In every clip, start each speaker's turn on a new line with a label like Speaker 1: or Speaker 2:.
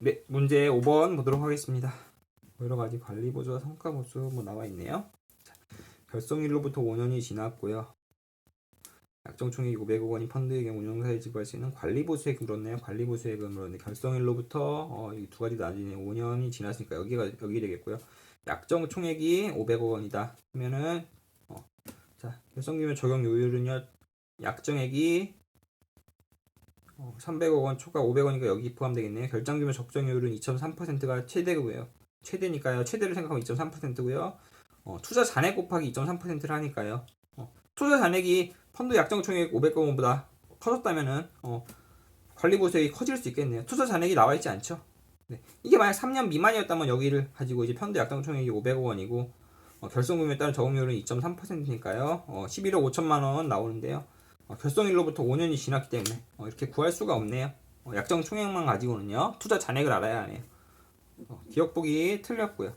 Speaker 1: 네, 문제 5번 보도록 하겠습니다. 여러 가지 관리 보조와 성과 보조 뭐 나와 있네요. 자, 결성일로부터 5년이 지났고요. 약정 총액 500억 원이 펀드의 경우 운용사에 지급할 수 있는 관리 보수액 물었네요. 관리 보수액은 물었는데 결성일로부터 어, 이두 가지 나중에 5년이 지났으니까 여기가 여기 되겠고요. 약정 총액이 500억 원이다. 그러면은 어, 자 결성규모 적용 요율은요. 약정액이 어, 300억 원 초과 500원이니까 여기 포함되겠네요. 결정규모 적정률은 2.3%가 최대고요. 최대니까요. 최대를 생각하면 2.3%고요. 어, 투자 잔액 곱하기 2.3%를 하니까요. 어, 투자 잔액이 펀드 약정 총액 500억 원보다 커졌다면은 어, 관리 보수액이 커질 수 있겠네요. 투자 잔액이 나와 있지 않죠. 네. 이게 만약 3년 미만이었다면 여기를 가지고 이제 펀드 약정 총액이 500억 원이고 어, 결성금에 따른 적용률은 2.3%니까요. 어, 11억 5천만 원 나오는데요. 어, 결성일로부터 5년이 지났기 때문에 어, 이렇게 구할 수가 없네요. 어, 약정 총액만 가지고는요. 투자 잔액을 알아야 하네요. 어, 기억 보기 틀렸고요.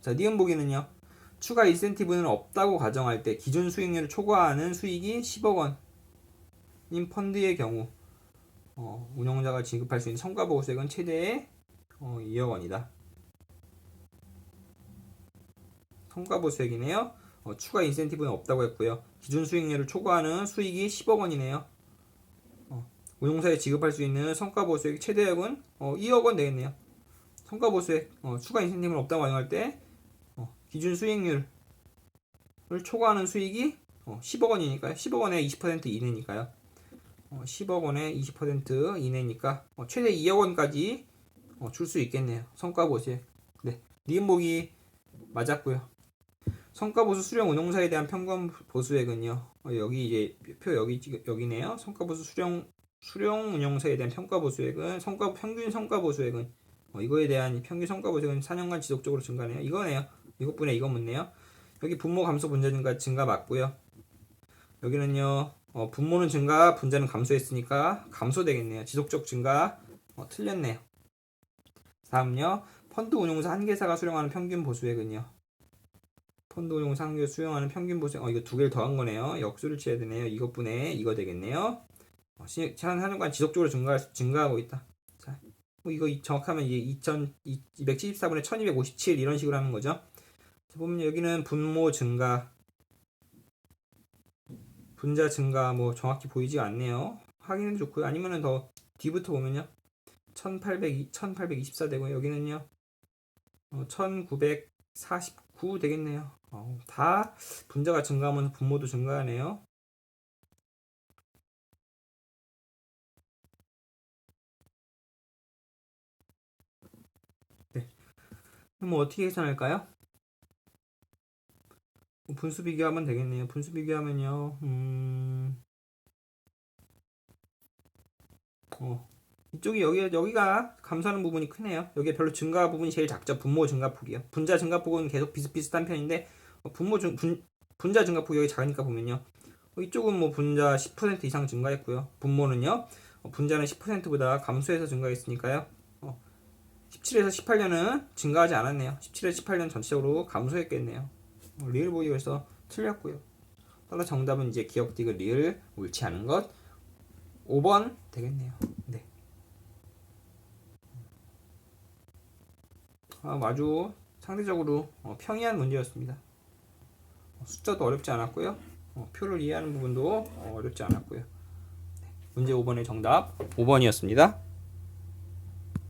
Speaker 1: 자, 니은 보기는요. 추가 인센티브는 없다고 가정할 때 기준 수익률을 초과하는 수익이 10억 원인 펀드의 경우 어, 운영자가 지급할 수 있는 성과 보수액은 최대 어, 2억 원이다. 성과 보수액이네요. 어, 추가 인센티브는 없다고 했고요. 기준 수익률을 초과하는 수익이 10억 원이네요. 어, 운용사에 지급할 수 있는 성과 보수액 최대액은 어, 2억 원 되겠네요. 성과 보수액 어, 추가 인센티브는 없다고 가정할 때 어, 기준 수익률을 초과하는 수익이 어, 10억 원이니까요. 10억 원에 20% 이내니까요. 어, 10억 원에 20% 이내니까 어, 최대 2억 원까지 어, 줄 수 있겠네요. 성과 보수액. 네, 니은복이 맞았고요. 성과보수 수령 운용사에 대한 평균 보수액은요. 어, 여기 이제 표 여기 찍- 여기네요. 성과보수 수령 수령 운용사에 대한 평가 보수액은 성과 평균 성과 보수액은 어, 이거에 대한 평균 성과 보수액은 4년간 지속적으로 증가네요. 이거네요. 이것분에 이거 묻네요. 여기 분모 감소 분자 증가 증가 맞고요. 여기는요. 어, 분모는 증가, 분자는 감소했으니까 감소되겠네요. 지속적 증가 어, 틀렸네요. 다음요. 펀드 운용사 한 개사가 수령하는 평균 보수액은요. 펀드 운용 상규 수용하는 평균 보수 어 이거 두 개를 더한 거네요. 역수를 취해야 되네요. 이것분에 이거 되겠네요. 어, 시, 한 4년간 지속적으로 증가 증가하고 있다. 자, 뭐 이거 이- 정확하면 이게 2274분의 1257 이런 식으로 하는 거죠. 자, 보면 여기는 분모 증가, 분자 증가 뭐 정확히 보이지 않네요. 확인해도 좋고요. 아니면은 더 뒤부터 보면요. 1800, 1824 되고 여기는요. 어, 1949 되겠네요. 어, 다 분자가 증가하면 분모도 증가하네요. 네. 그럼 뭐 어떻게 계산할까요? 뭐 분수 비교하면 되겠네요. 분수 비교하면요. 음. 어. 이쪽이 여기 여기가 감소하는 부분이 크네요. 여기 별로 증가 부분이 제일 작죠. 분모 증가폭이요. 분자 증가폭은 계속 비슷비슷한 편인데 어, 분모 증 분, 분자 증가폭이 여기 작으니까 보면요. 어, 이쪽은 뭐 분자 10% 이상 증가했고요. 분모는요. 어, 분자는 10%보다 감소해서 증가했으니까요. 어, 17에서 18년은 증가하지 않았네요. 17에서 18년 전체적으로 감소했겠네요. 어, 리을 보기 그래서 틀렸고요. 따라 정답은 이제 기억 디귿 리을 옳지 않은 것 5번 되겠네요. 네. 아, 아주 상대적으로 어, 평이한 문제였습니다. 어, 숫자도 어렵지 않았고요. 어, 표를 이해하는 부분도 어, 어렵지 않았고요. 네, 문제 5번의 정답 5번이었습니다.